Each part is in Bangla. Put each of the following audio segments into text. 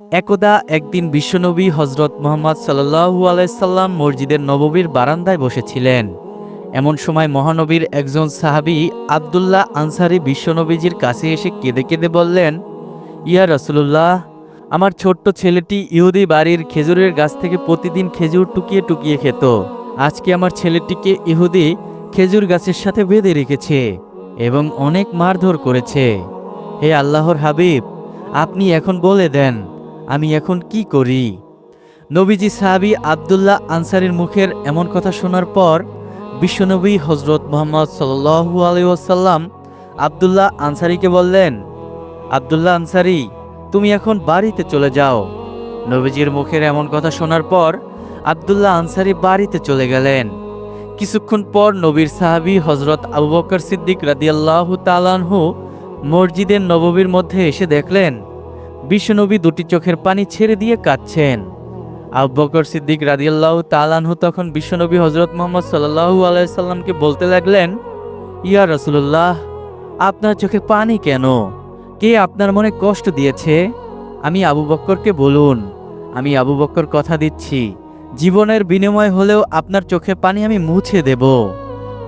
একদা একদিন বিশ্বনবী হজরত মোহাম্মদ সাল্লাহু আলাইসাল্লাম মসজিদের নববীর বারান্দায় বসেছিলেন। এমন সময় মহানবীর একজন সাহাবী আবদুল্লাহ আনসারি বিশ্বনবীজির কাছে এসে কেঁদে কেঁদে বললেন, ইয়া রসুল্লাহ আমার ছোট্ট ছেলেটি ইহুদি বাড়ির খেজুরের গাছ থেকে প্রতিদিন খেজুর টুকিয়ে টুকিয়ে খেত। আজকে আমার ছেলেটিকে ইহুদি খেজুর গাছের সাথে বেঁধে রেখেছে এবং অনেক মারধর করেছে। হে আল্লাহর হাবিব, আপনি এখন বলে দেন আমি এখন কি করি? নবীজি সাহাবি আবদুল্লাহ আনসারির মুখের এমন কথা শোনার পর বিশ্বনবী হজরত মোহাম্মদ সাল্লু আলাইসাল্লাম আবদুল্লাহ আনসারিকে বললেন, আবদুল্লাহ আনসারি, তুমি এখন বাড়িতে চলে যাও। নবীজির মুখের এমন কথা শোনার পর আবদুল্লাহ আনসারি বাড়িতে চলে গেলেন। কিছুক্ষণ পর নবীর সাহাবী হজরত আবু বকর সিদ্দিক রাদিয়াল্লাহু তালানহু মসজিদের নববীর মধ্যে এসে দেখলেন বিশ্বনবী দুটি চোখের পানি ছেড়ে দিয়ে কাঁদছেন। আবু বকর সিদ্দিক রাদিয়াল্লাহু তালানহু তখন বিশ্বনবী হজরত মোহাম্মদ সাল্লাহু আলাইসাল্লামকে বলতে লাগলেন, ইয়া রসুল্লাহ আপনার চোখে পানি কেন? কে আপনার মনে কষ্ট দিয়েছে? আমি আবু বক্করকে বলুন, আমি আবু বক্কর কথা দিচ্ছি, জীবনের বিনিময় হলেও আপনার চোখে পানি আমি মুছে দেব।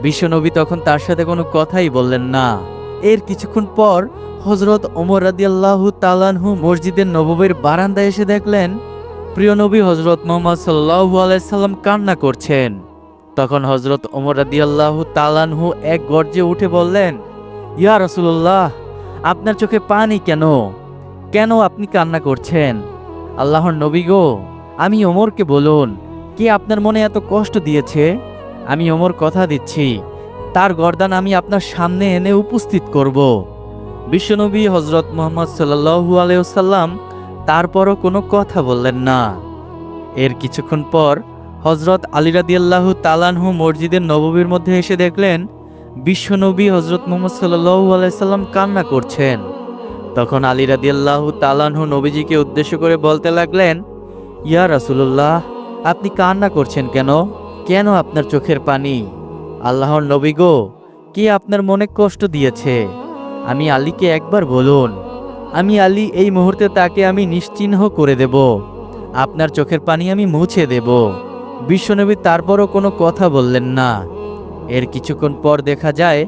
বিশ্বনবী তখন তার সাথে কোনো কথাই বললেন না। এর কিছুক্ষণ পর হজরত ওমর রাদিয়াল্লাহু তালানহু মসজিদের নববীর বারান্দায় এসে দেখলেন, প্রিয় নবী হজরত মোহাম্মদ সাল্লাহু আলাইসাল্লাম কান্না করছেন। তখন হজরত ওমর রাদিয়াল্লাহু তালানহু এক গর্জে উঠে বললেন, ইয়া রসুল্লাহ আপনার চোখে পানি কেন? কেন আপনি কান্না করছেন? আল্লাহর নবী গো, আমি ওমরকে বলুন, কে আপনার মনে এত কষ্ট দিয়েছে? আমি ওমর কথা দিচ্ছি, তার গর্দান আমি আপনার সামনে এনে উপস্থিত করব। বিশ্বনবী হজরত মোহাম্মদ সাল্লাহু আলাইসাল্লাম তারপরও কোনো কথা বললেন না। এর কিছুক্ষণ পর হজরত আলিরাদিয়াল্লাহু তালানহু মসজিদের নববীর মধ্যে এসে দেখলেন, বিশ্বনবী হজরত মোহাম্মদ সাল্লাহু আলাইসাল্লাম কান্না করছেন। তখন আলী রাদিয়াল্লাহু তালানহু নবীজিকে উদ্দেশ্য করে বলতে লাগলেন, ইয়া রাসুল্লাহ আপনি কান্না করছেন কেন? কেন আপনার চোখের পানি? আল্লাহর নবী গো, কে আপনার মনে কষ্ট দিয়েছে? আমি আলীকে একবার বলুন, আমি আলী এই মুহূর্তে তাকে আমি নিশ্চিহ্ন করে দেব। আপনার চোখের পানি আমি মুছে দেব। বিশ্বনবী তারপরও কোনো কথা বললেন না। এর কিছুক্ষণ পর দেখা যায়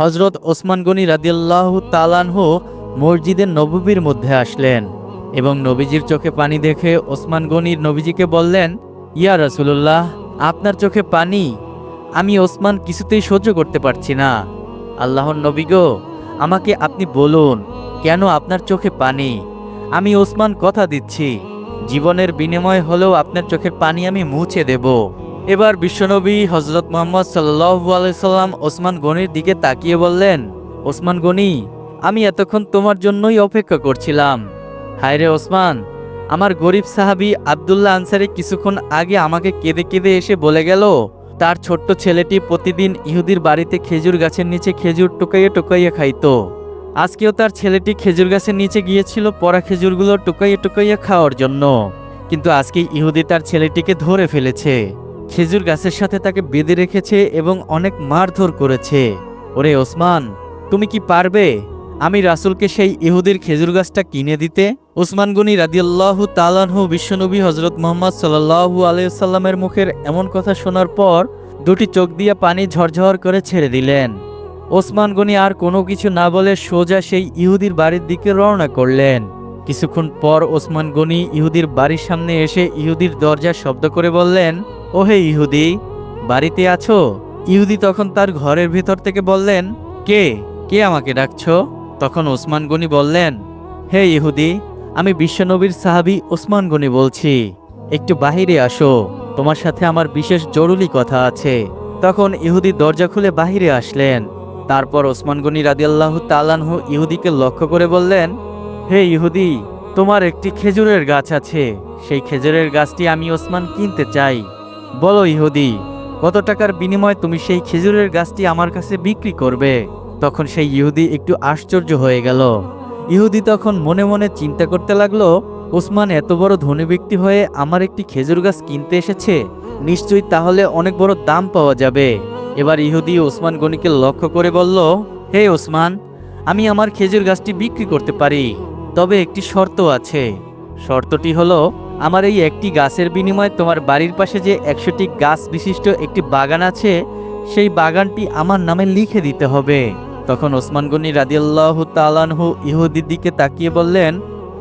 হজরত ওসমান গনি রাদিয়াল্লাহু তালানহু মসজিদের নববীর মধ্যে আসলেন এবং নবীজির চোখে পানি দেখে ওসমান গনির নবীজিকে বললেন, ইয়া রাসুল্লাহ আপনার চোখে পানি? আমি ওসমান কিছুতেই সহ্য করতে পারছি না। আল্লাহর নবী গো আমাকে আপনি বলুন, কেন আপনার চোখে পানি? আমি ওসমান কথা দিচ্ছি। জীবনের বিনিময় হলেও আপনার চোখের পানি আমি মুছে দেব। এবার বিশ্বনবী হজরত মোহাম্মদ সাল্লু আলাইসাল্লাম ওসমান গনির দিকে তাকিয়ে বললেন, ওসমান গনি, আমি এতক্ষণ তোমার জন্যই অপেক্ষা করছিলাম। হায় রে ওসমান, আমার গরিব সাহাবি আবদুল্লাহ আনসারি কিছুক্ষণ আগে আমাকে কেঁদে কেঁদে এসে বলে গেল তার ছোট্ট ছেলেটি প্রতিদিন ইহুদির বাড়িতে খেজুর গাছের নিচে খেজুর টোকাইয়ে টোকাইয়ে খাইতো। আজকেও তার ছেলেটি খেজুর গাছের নিচে গিয়েছিল পরা খেজুরগুলো টোকাইয়ে টোকাইয়ে খাওয়ার জন্য। কিন্তু আজকে ইহুদি তার ছেলেটিকে ধরে ফেলেছে। খেজুর গাছের সাথে তাকে বেঁধে রেখেছে এবং অনেক মারধর করেছে। ওরে ওসমান, তুমি কি পারবে? আমি রাসুলকে সেই ইহুদির খেজুর গাছটা কিনে দিতে ওসমান গনি রাদিয়াল্লাহু তালানহু বিশ্বনবী হজরত মোহাম্মদ সাল্লাহু আলাইসাল্লামের মুখের এমন কথা শোনার পর দুটি চোখ দিয়ে পানি ঝরঝর করে ছেড়ে দিলেন। ওসমান গনি আর কোনো কিছু না বলে সোজা সেই ইহুদির বাড়ির দিকে রওনা করলেন। কিছুক্ষণ পর ওসমান গনি ইহুদির বাড়ির সামনে এসে ইহুদির দরজা শব্দ করে বললেন, ওহে ইহুদি, বাড়িতে আছো? ইহুদি তখন তার ঘরের ভিতর থেকে বললেন, কে? কে আমাকে ডাকছো? তখন ওসমান গনি বললেন, হে ইহুদি, আমি বিশ্বনবীর সাহাবি ওসমান গনি বলছি। একটু বাহিরে আসো, তোমার সাথে আমার বিশেষ জরুরি কথা আছে। তখন ইহুদি দরজা খুলে বাহিরে আসলেন। তারপর ওসমান গনি রাদিয়াল্লাহ তালানহু ইহুদিকে লক্ষ্য করে বললেন, হে ইহুদি, তোমার একটি খেজুরের গাছ আছে। সেই খেজুরের গাছটি আমি ওসমান কিনতে চাই। বলো ইহুদি, কত টাকার বিনিময়ে তুমি সেই খেজুরের গাছটি আমার কাছে বিক্রি করবে? তখন সেই ইহুদি একটু আশ্চর্য হয়ে গেল। ইহুদি তখন মনে মনে চিন্তা করতে লাগল, ওসমান এত বড় ধনী ব্যক্তি হয়ে আমার একটি খেজুর গাছ কিনতে এসেছে, নিশ্চয়ই তাহলে অনেক বড় দাম পাওয়া যাবে। এবার ইহুদি ওসমান গনিকে লক্ষ্য করে বলল, হে ওসমান, আমি আমার খেজুর গাছটি বিক্রি করতে পারি, তবে একটি শর্ত আছে। শর্তটি হলো, আমার এই একটি গাছের বিনিময়ে তোমার বাড়ির পাশে যে একশোটি গাছ বিশিষ্ট একটি বাগান আছে, সেই বাগানটি আমার নামে লিখে দিতে হবে। তখন ওসমান গনি রাদিয়াল্লাহু তালানহু ইহুদির দিকে তাকিয়ে বললেন,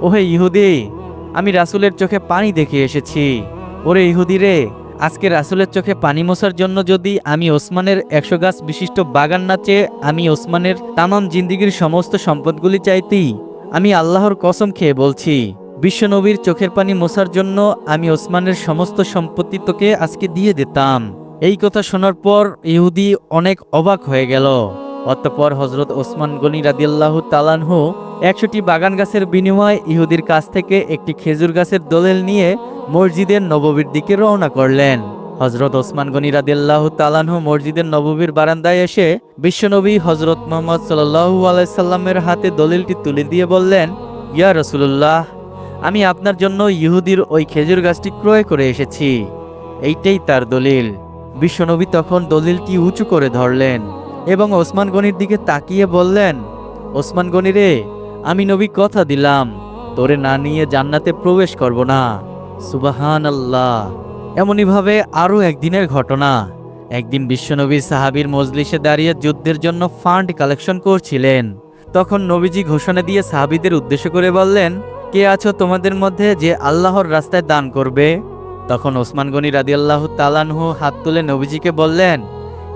ওহে ইহুদি, আমি রাসূলের চোখে পানি দেখে এসেছি। ওরে ইহুদি রে, আজকে রাসূলের চোখে পানি মোছার জন্য যদি আমি ওসমানের একশো গাছ বিশিষ্ট বাগান না চেয়ে আমি ওসমানের তামাম জিন্দিগির সমস্ত সম্পদগুলি চাইতি, আমি আল্লাহর কসম খেয়ে বলছি, বিশ্বনবীর চোখের পানি মোছার জন্য আমি ওসমানের সমস্ত সম্পত্তি তোকে আজকে দিয়ে দিতাম। এই কথা শোনার পর ইহুদি অনেক অবাক হয়ে গেল। অতঃপর হজরত ওসমান গনি রাদিয়াল্লাহ তালানহু একশোটি বাগান গাছের বিনিময়ে ইহুদির কাছ থেকে একটি খেজুর গাছের দোলেল নিয়ে মসজিদের নববীর দিকে রওনা করলেন। হজরত ওসমান গনি রাদিয়াল্লাহ তালানহু মসজিদের নববীর বারান্দায় এসে বিশ্বনবী হজরত মোহাম্মদ সাল্লাহু আলাইসাল্লামের হাতে দলিলটি তুলে দিয়ে বললেন, ইয়া রসুল্লাহ আমি আপনার জন্য ইহুদির ওই খেজুর গাছটি ক্রয় করে এসেছি। এইটাই তার দলিল। বিশ্বনবী তখন দলিলটি উঁচু করে ধরলেন। এবং ওসমান গনির দিকে তাকিয়ে বললেন, ওসমান গনি রে, আমি নবী কথা দিলাম, তোরে না নিয়ে জান্নাতে প্রবেশ করব না। সুবাহান আল্লাহ এমনইভাবে আরও একদিনের ঘটনা। একদিন বিশ্বনবী সাহাবীর মজলিসে দাঁড়িয়ে যুদ্ধের জন্য ফান্ড কালেকশন করছিলেন। তখন নবীজি ঘোষণা দিয়ে সাহাবিদের উদ্দেশ্য করে বললেন, কে আছো তোমাদের মধ্যে যে আল্লাহর রাস্তায় দান করবে? তখন ওসমান গনি রাদিয়াল্লাহ তালানহু হাত তুলে নবীজিকে বললেন,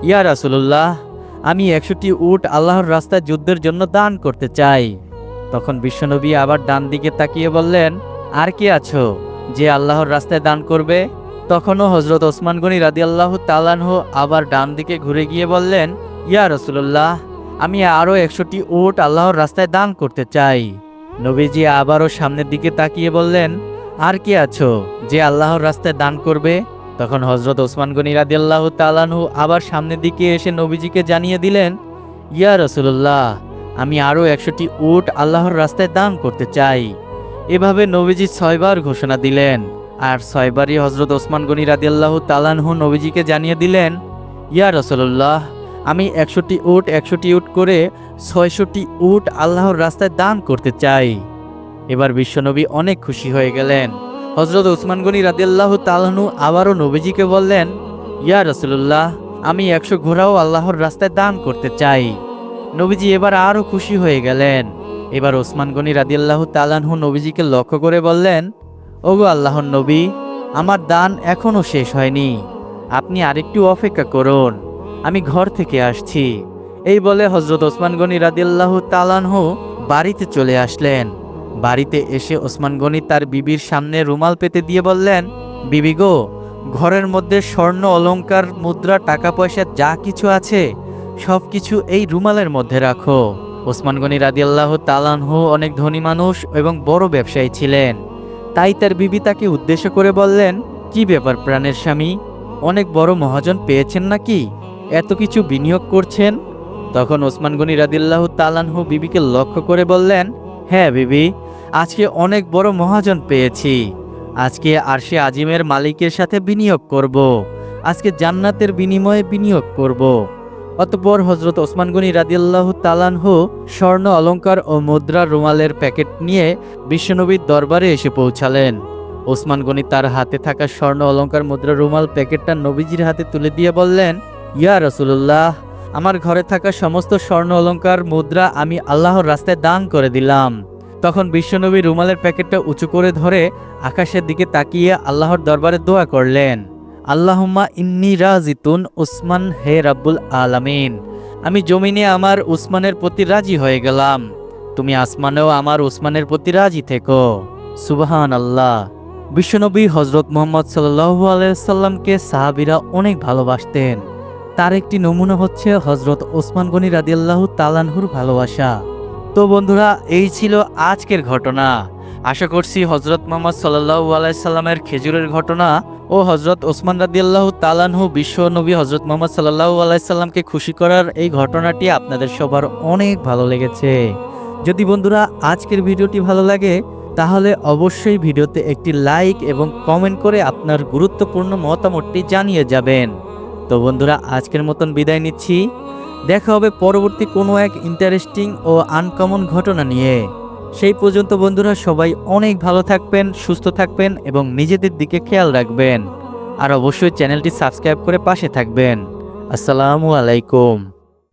ইয়া রাসুলুল্লাহ আমি একশোটি উট আল্লাহর রাস্তায় যুদ্ধের জন্য দান করতে চাই। তখন বিশ্বনবী আবার ডান দিকে তাকিয়ে বললেন, আর কে আছো? যে আল্লাহর রাস্তায় দান করবে? তখনও হজরত ওসমান গনি রাদিয়াল্লাহু তালানহু আবার ডান দিকে ঘুরে গিয়ে বললেন, ইয়া রসুল্লাহ আমি আরও একশোটি উট আল্লাহর রাস্তায় দান করতে চাই। নবীজি আবারও সামনের দিকে তাকিয়ে বললেন, আর কে আছো? যে আল্লাহর রাস্তায় দান করবে? তখন হজরত ওসমান গনি রাদিয়াল্লাহু তালানহু আবার সামনের দিকে এসে নবীজিকে জানিয়ে দিলেন, ইয়া রসুল্লাহ আমি আরও একশোটি উট আল্লাহর রাস্তায় দান করতে চাই। এভাবে নবীজি ছয়বার ঘোষণা দিলেন। আর ছয়বারই হজরত ওসমান গনি রাদিয়াল্লাহু তালানহু নবীজিকে জানিয়ে দিলেন, ইয়া রসুল্লাহ আমি একশোটি উট একশোটি উট করে ছয়শটি উট আল্লাহর রাস্তায় দান করতে চাই। এবার বিশ্বনবী অনেক খুশি হয়ে গেলেন। হজরত উসমান গনি রাদিয়াল্লাহু তালাহনু আবারও নবীজিকে বললেন, ইয়া রসুল্লাহ আমি একশো ঘোড়াও আল্লাহর রাস্তায় দান করতে চাই। নবীজি এবার আরও খুশি হয়ে গেলেন। এবার ওসমান গনি রাদিয়াল্লাহু তালানহু নবীজিকে লক্ষ্য করে বললেন, ওগো আল্লাহর নবী, আমার দান এখনও শেষ হয়নি। আপনি আরেকটু অপেক্ষা করুন, আমি ঘর থেকে আসছি। এই বলে হজরত ওসমান গনি রাদিয়াল্লাহু তালানহু বাড়িতে চলে আসলেন। বাড়িতে এসে ওসমান গনি তার বিবির সামনে রুমাল পেতে দিয়ে বললেন, বিবি গো, ঘরের মধ্যে স্বর্ণ অলঙ্কার মুদ্রা টাকা পয়সা যা কিছু আছে, সব কিছু এই রুমালের মধ্যে রাখো। ওসমান গনি রাদিয়াল্লাহু তালানহু অনেক ধনী মানুষ এবং বড় ব্যবসায়ী ছিলেন। তাই তার বিবি তাকে উদ্দেশ্য করে বললেন, কি ব্যাপার প্রাণের স্বামী, অনেক বড় মহাজন পেয়েছেন নাকি? এত কিছু বিনিয়োগ করছেন? তখন ওসমান গনি রাদিল্লাহ তালানহু বিবিকে লক্ষ্য করে বললেন হ্যাঁ বিবি আজকে অনেক বড় মহাজন পেয়েছি আজকে আরশে আজিমের মালিকের সাথে বিনিয়োগ করব। আজকে জান্নাতের বিনিময়ে বিনিয়োগ করব। অতপর হজরত ওসমান গনি রাদিয়াল্লাহ তালানহু স্বর্ণ অলঙ্কার ও মুদ্রা রুমালের প্যাকেট নিয়ে বিশ্বনবীর দরবারে এসে পৌঁছালেন ওসমান গনি তার হাতে থাকা স্বর্ণ, অলংকার, মুদ্রা, রুমাল প্যাকেটটা নবীজির হাতে তুলে দিয়ে বললেন, ইয়া রসুল্লাহ আমার ঘরে থাকা সমস্ত স্বর্ণ, অলংকার, মুদ্রা আমি আল্লাহর রাস্তায় দান করে দিলাম তখন বিশ্বনবী রুমালের প্যাকেটটা উঁচু করে ধরে আকাশের দিকে তাকিয়ে আল্লাহর দরবারে দোয়া করলেন, আল্লাহুম্মা ইন্নি রাজিতুন উসমান, হে রাব্বুল আলামিন, আমি জমিনে আমার উসমানের প্রতি রাজি হয়ে গেলাম। তুমি আসমানেও আমার উসমানের প্রতি রাজি থেকো। সুবাহান আল্লাহ বিশ্বনবী হজরত মোহাম্মদ সাল্লাহু আলাইসাল্লামকে সাহাবিরা অনেক ভালোবাসতেন। তার একটি নমুনা হচ্ছে হজরত ওসমান গনি রাদিয়াল্লাহু তালানহুর ভালোবাসা। তো বন্ধুরা, এই ছিল আজকের ঘটনা। আশা করছি হজরত মোহাম্মদ সাল্লাহু আলাইসাল্লামের খেজুরের ঘটনা ও হজরত ওসমান রাদিয়াল্লাহু তালানহু বিশ্ব নবী হজরত মোহাম্মদ সাল্লাহু আলাইসাল্লামকে খুশি করার এই ঘটনাটি আপনাদের সবার অনেক ভালো লেগেছে। যদি বন্ধুরা আজকের ভিডিওটি ভালো লাগে, তাহলে অবশ্যই ভিডিওতে একটি লাইক এবং কমেন্ট করে আপনার গুরুত্বপূর্ণ মতামতটি জানিয়ে যাবেন। তো বন্ধুরা, আজকের মতন বিদায় নিচ্ছি। দেখা হবে পরবর্তী কোনো এক ইন্টারেস্টিং ও আনকমন ঘটনা নিয়ে। সেই পর্যন্ত বন্ধুরা সবাই অনেক ভালো থাকবেন, সুস্থ থাকবেন এবং নিজেদের দিকে খেয়াল রাখবেন। আর অবশ্যই চ্যানেলটি সাবস্ক্রাইব করে পাশে থাকবেন। আসসালামু আলাইকুম।